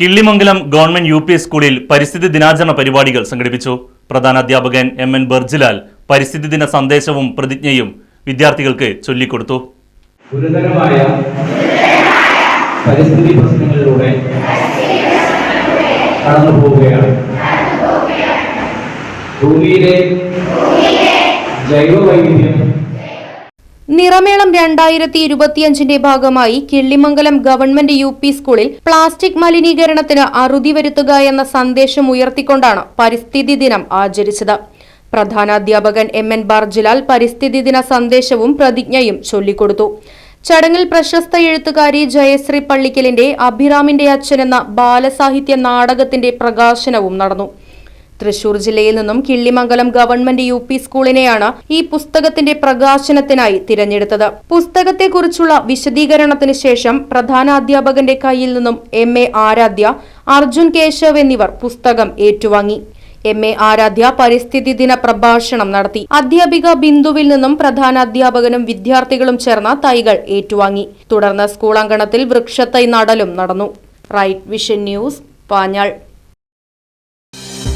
Killimangalam government U P സ്കൂളിൽ പരിസ്ഥിതി ദിനാചരണ പരിപാടികൾ സംഘടിപ്പിച്ചു. പ്രധാന അധ്യാപകൻ എം എൻ ബർജിലാൽ പരിസ്ഥിതി ദിന സന്ദേശവും പ്രതിജ്ഞയും വിദ്യാർത്ഥികൾക്ക് ചൊല്ലിക്കൊടുത്തു. ഗുരുതരമായ പരിസ്ഥിതി പ്രശ്നങ്ങളിലൂടെ കടന്നു പോവുകയാണ്. ഭൂമിയിലെ ജൈവവൈവിധ്യം നിറമേളം രണ്ടായിരത്തി ഇരുപത്തിയഞ്ചിന്റെ ഭാഗമായി കിള്ളിമംഗലം ഗവൺമെന്റ് യു പി സ്കൂളിൽ പ്ലാസ്റ്റിക് മലിനീകരണത്തിന് അറുതി വരുത്തുക എന്ന സന്ദേശം ഉയർത്തിക്കൊണ്ടാണ് പരിസ്ഥിതി ദിനം ആചരിച്ചത്. പ്രധാനാധ്യാപകൻ എം എൻ ബർജിലാൽ പരിസ്ഥിതി ദിന സന്ദേശവും പ്രതിജ്ഞയും ചൊല്ലിക്കൊടുത്തു. ചടങ്ങിൽ പ്രശസ്ത എഴുത്തുകാരി ജയശ്രീ പള്ളിക്കലിന്റെ അഭിറാമിന്റെ അച്ഛൻ എന്ന ബാലസാഹിത്യ നാടകത്തിന്റെ പ്രകാശനവും നടന്നു. തൃശൂർ ജില്ലയിൽ നിന്നും കിള്ളിമംഗലം ഗവൺമെന്റ് യു പി സ്കൂളിനെയാണ് ഈ പുസ്തകത്തിന്റെ പ്രകാശനത്തിനായി തിരഞ്ഞെടുത്തത്. പുസ്തകത്തെക്കുറിച്ചുള്ള വിശദീകരണത്തിന് ശേഷം പ്രധാനാധ്യാപകന്റെ കയ്യിൽ നിന്നും എം. എ. ആരാധ്യ അർജുൻ കേശവ് എന്നിവർ പുസ്തകം ഏറ്റുവാങ്ങി. എം. എ. ആരാധ്യ പരിസ്ഥിതി ദിന പ്രഭാഷണം നടത്തി. അധ്യാപിക ബിന്ദുവിൽ നിന്നും പ്രധാനാധ്യാപകനും വിദ്യാർത്ഥികളും ചേർന്ന തൈകൾ ഏറ്റുവാങ്ങി. തുടർന്ന് സ്കൂൾ അങ്കണത്തിൽ വൃക്ഷത്തൈ നടലും നടന്നു. Right vision news Panjal.